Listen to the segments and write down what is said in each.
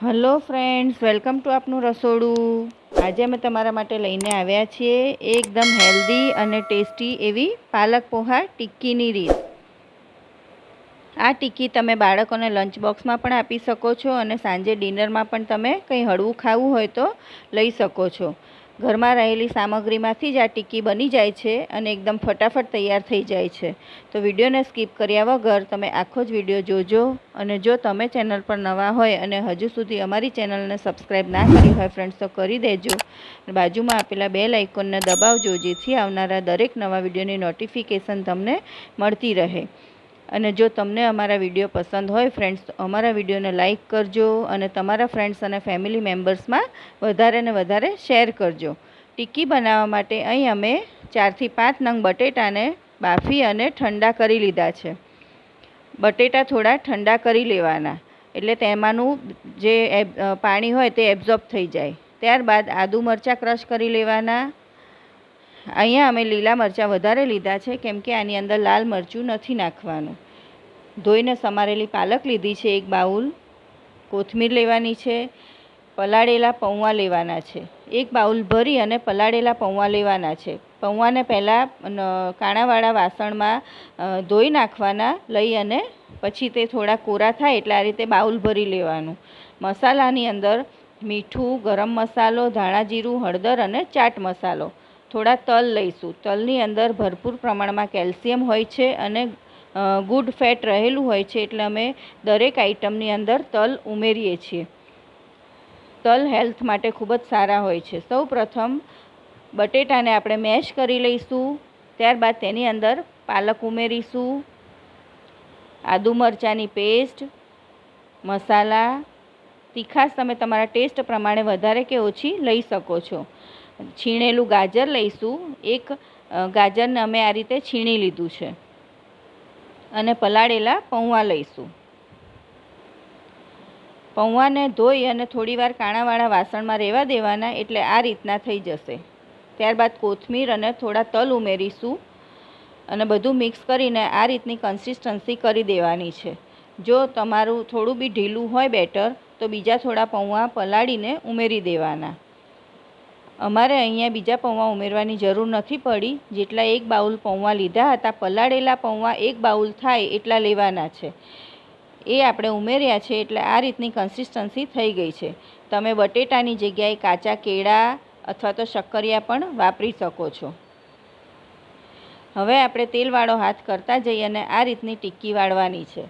Hello friends, welcome to આપનું રસોડું. આજે અમે તમારા માટે લઈને આવ્યા છીએ એકદમ હેલ્ધી અને ટેસ્ટી એવી પાલક પોહા ટિક્કીની રીત. આ ટિક્કી તમે બાળકોને લંચ બોક્સમાં પણ આપી શકો છો અને સાંજે ડિનરમાં પણ તમે કંઈ હળવું ખાવું હોય તો લઈ શકો છો. ઘરમાં રહેલી સામગ્રીમાંથી જ આ ટિક્કી બની જાય છે અને એકદમ ફટાફટ તૈયાર થઈ જાય છે. તો વિડીયોને સ્કીપ કર્યા વગર તમે આખો જ વીડિયો જોજો અને જો તમે ચેનલ પર નવા હોય અને હજુ સુધી અમારી ચેનલને સબસ્ક્રાઈબ ના કરી હોય ફ્રેન્ડ્સ, તો કરી દેજો. બાજુમાં આપેલા બે આઇકોનને દબાવજો જેથી આવનારા દરેક નવા વિડીયોની નોટિફિકેશન તમને મળતી રહે. અને જો તમને અમારા વીડિયો પસંદ હોય ફ્રેન્ડ્સ તો અમારા વિડીયોને લાઇક કરજો અને તમારા ફ્રેન્ડ્સ અને ફેમિલી મેમ્બર્સમાં વધારે ને વધારે શેર કરજો. ટિક્કી બનાવવા માટે અહીં અમે ચારથી પાંચ નંગ બટેટાને બાફી અને ઠંડા કરી લીધા છે. બટેટા થોડા ઠંડા કરી લેવાના, એટલે તેમાંનું જે પાણી હોય તે એબ્ઝોર્બ થઈ જાય. ત્યારબાદ આદુ મરચાં ક્રશ કરી લેવાના અહીંયા અમે લીલા મરચાં વધારે લીધા છે, કેમ કે આની અંદર લાલ મરચું નથી નાખવાનું. ધોઈને સમારેલી પાલક લીધી છે એક બાઉલ, કોથમીર લેવાની છે, પલાળેલા પૌવા લેવાના છે. એક બાઉલ ભરી અને પલાળેલા પૌવા લેવાના છે. પૌવાને પહેલાં કાણાવાળા વાસણમાં ધોઈ નાખવાના, લઈ અને પછી તે થોડા કોરા થાય એટલે આ રીતે બાઉલ ભરી લેવાનું. મસાલાની અંદર મીઠું, ગરમ મસાલો, ધાણા જીરું, હળદર અને ચાટ મસાલો. થોડા તલ લઈશું. તલની અંદર ભરપૂર પ્રમાણમાં કેલ્શિયમ હોય છે અને ગુડ ફેટ રહેલું હોય છે એટલે અમે દરેક આઇટમની અંદર તલ ઉમેરીએ છીએ. તલ હેલ્થ માટે ખૂબ જ સારા હોય છે. સૌ પ્રથમ બટેટાને આપણે મેશ કરી લઈશું. ત્યારબાદ તેની અંદર પાલક ઉમેરીશું. આદુ મરચાંની પેસ્ટ, મસાલા, તીખાશ તમે તમારા ટેસ્ટ પ્રમાણે વધારે કે ઓછી લઈ શકો છો. છીણેલું ગાજર લઈશું. એક ગાજરને અમે આ રીતે છીણી લીધું છે. અને પલાળેલા પૌવા લઈશું. પૌવાને ધોઈ અને થોડીવાર કાણાવાળા વાસણમાં રહેવા દેવાના એટલે આ રીતના થઈ જશે. ત્યારબાદ કોથમીર અને થોડા તલ ઉમેરીશું અને બધું મિક્સ કરીને આ રીતની કન્સિસ્ટન્સી કરી દેવાની છે. જો તમારું થોડું બી ઢીલું હોય બેટર, તો બીજા થોડા પૌવા પલાળીને ઉમેરી દેવાના. અમારે અહીંયા બીજા પૌવા ઉમેરવાની જરૂર નથી પડી. જેટલા એક બાઉલ પૌવા લીધા હતા, પલાળેલા પૌવા એક બાઉલ થાય એટલા લેવાના છે. એ આપણે ઉમેર્યા છે એટલે આ રીતની કન્સિસ્ટન્સી થઈ ગઈ છે. તમે બટેટાની જગ્યાએ કાચા કેળા અથવા તો શક્કરિયા પણ વાપરી શકો છો. હવે આપણે તેલવાળો હાથ કરતા જઈએ અને આ રીતની ટિક્કી વાળવાની છે.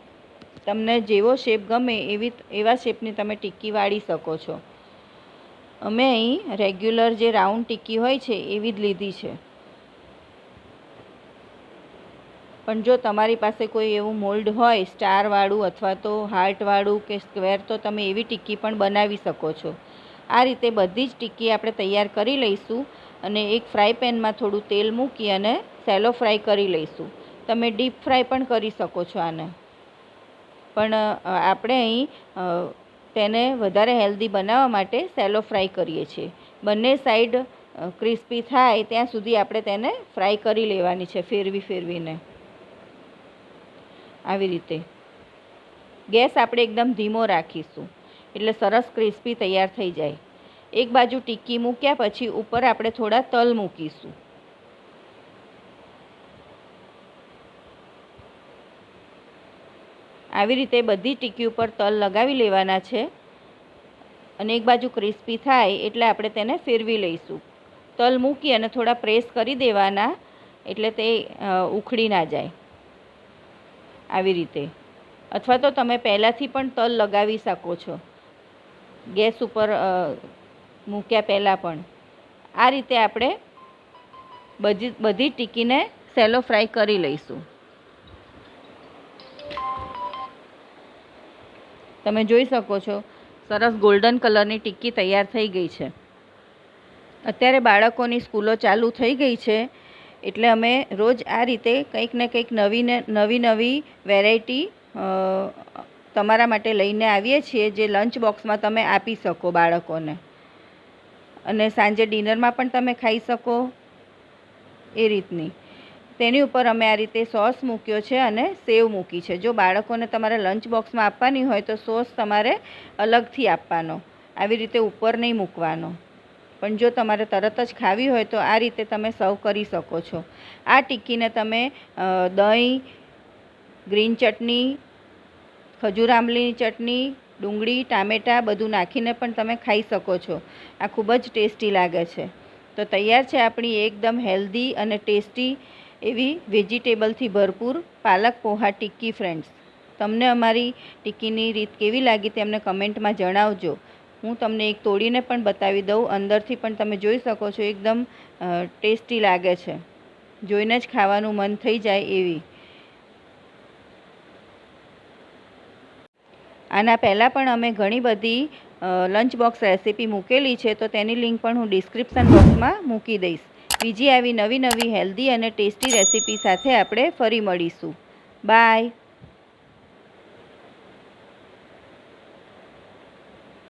તમને જેવો શેપ ગમે એવી, એવા શેપની તમે ટિક્કી વાળી શકો છો. અમે અહીં રેગ્યુલર જે રાઉન્ડ ટિક્કી હોય છે, એવી જ લીધી છે. પણ જો તમારી પાસે કોઈ એવું મોલ્ડ હોય, સ્ટારવાળું અથવા તો હાર્ટવાળું કે સ્ક્વેર, તો તમે એવી ટીકી પણ બનાવી શકો છો. આ રીતે બધી જ ટીકી આપણે તૈયાર કરી લઈશું અને એક ફ્રાય પેનમાં થોડું તેલ મૂકી અને સેલો ફ્રાય કરી લઈશું. તમે ડીપ ફ્રાય પણ કરી શકો છો આને. પણ આપણે અહીં તેને વધારે હેલ્ધી બનાવવા માટે સેલો ફ્રાય કરીએ છીએ. બંને સાઈડ ક્રિસ્પી થાય ત્યાં સુધી આપણે તેને ફ્રાય કરી લેવાની છે, ફેરવી ફેરવીને. આવી રીતે. ગેસ આપણે એકદમ ધીમો રાખીશું, એટલે સરસ ક્રિસ્પી તૈયાર થઈ જાય. એક બાજુ ટિક્કી મૂક્યા પછી ઉપર આપણે થોડા તલ મૂકીશું. આવી રીતે બધી ટીકી ઉપર તલ લગાવી લેવાના છે. અને એક બાજુ ક્રિસ્પી થાય એટલે આપણે તેને ફેરવી લઈશું. તલ મૂકી અને થોડા પ્રેસ કરી દેવાના એટલે તે ઉખડી ના જાય. આવી રીતે. અથવા તો તમે પહેલાંથી પણ તલ લગાવી શકો છો. ગેસ ઉપર મૂક્યા પહેલાં પણ. આ રીતે આપણે બધી બધી ટીકીને સેલો ફ્રાય કરી લઈશું. તમે જોઈ શકો છો, સરસ ગોલ્ડન કલરની ટિક્કી તૈયાર થઈ ગઈ છે. અત્યારે બાળકોની સ્કૂલો ચાલુ થઈ ગઈ છે, એટલે અમે રોજ આ રીતે કંઈક ને કંઈક નવીને નવી નવી વેરાયટી તમારા માટે લઈને આવીએ છીએ, જે લંચ બોક્સમાં તમે આપી શકો બાળકોને. અને સાંજે ડિનરમાં પણ તમે ખાઈ શકો, એ રીતની. તેની ઉપર અમે આ રીતે સોસ મૂક્યો છે અને સેવ મૂકી છે. જો બાળકોને તમારે લંચ બોક્સમાં આપવાની હોય તો સોસ તમારે અલગથી આપવાનો. આવી રીતે ઉપર નહીં મૂકવાનો. પણ જો તમારે તરત જ ખાવી હોય તો આ રીતે તમે સર્વ કરી શકો છો. આ ટિક્કીને તમે દહીં, ગ્રીન ચટણી, ખજૂર આંબલીની ચટણી, ડુંગળી, ટામેટાં બધું નાખીને પણ તમે ખાઈ શકો છો. આ ખૂબ જ ટેસ્ટી લાગે છે. તો તૈયાર છે આપણી એકદમ હેલ્ધી અને ટેસ્ટી એવી વેજીટેબલથી ભરપૂર પાલક પોહા ટિક્કી ફ્રેન્ડ્સ. તમને અમારી ટિક્કીની રીત કેવી લાગી તે અમને કમેન્ટમાં જણાવજો. હું તમને એક તોડીને પણ બતાવી દઉં, અંદરથી પણ તમે જોઈ શકો છો, એકદમ ટેસ્ટી લાગે છે. જોઈને જ ખાવાનું મન થઈ જાય એવી. આના પહેલાં પણ અમે ઘણી બધી લંચ બોક્સ રેસીપી મૂકેલી છે, તો તેની લિંક પણ હું ડિસ્ક્રિપ્શન બોક્સમાં મૂકી દઈશ. બીજી આવી નવી નવી હેલ્ધી અને ટેસ્ટી રેસીપી સાથે આપણે ફરી મળીશું. બાય.